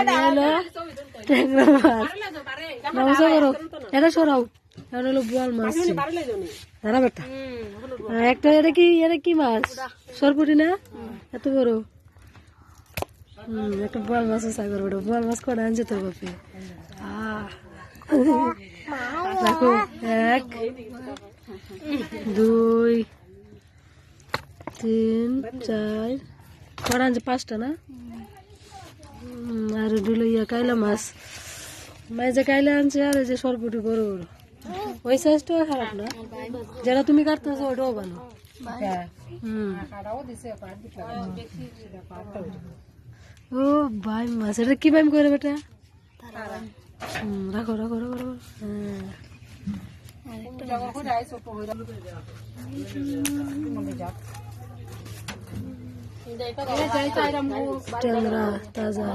হলো ট্যাংরা মাছ নমস্কার করো এটা সরাও এটা হলো বোয়াল মাছ দাঁড়া বেটা একটা এটা কি এটা কি মাছ সরপুটি না এত বড় একটা বোয়াল মাছ আছে আগর বড় বোয়াল মাছ কটা আনছে তোর বাপে আহ। রাখো এক দুই তিন চার কটা আনছে পাঁচটা না আর কাইলা মাছ। যে কাইলা আনছে আর এই যে সরপুটি বড় বড় ওই সাইজটাও খারাপ না? যেটা তুমি কাটতেছো ওটাও ভালো। হুম। ও বাই মাছ, এটা কি বাইম করে বেটা? রাখো রাখো রাখো রাখো। হ্যাঁ। ট্যাংরা তাজা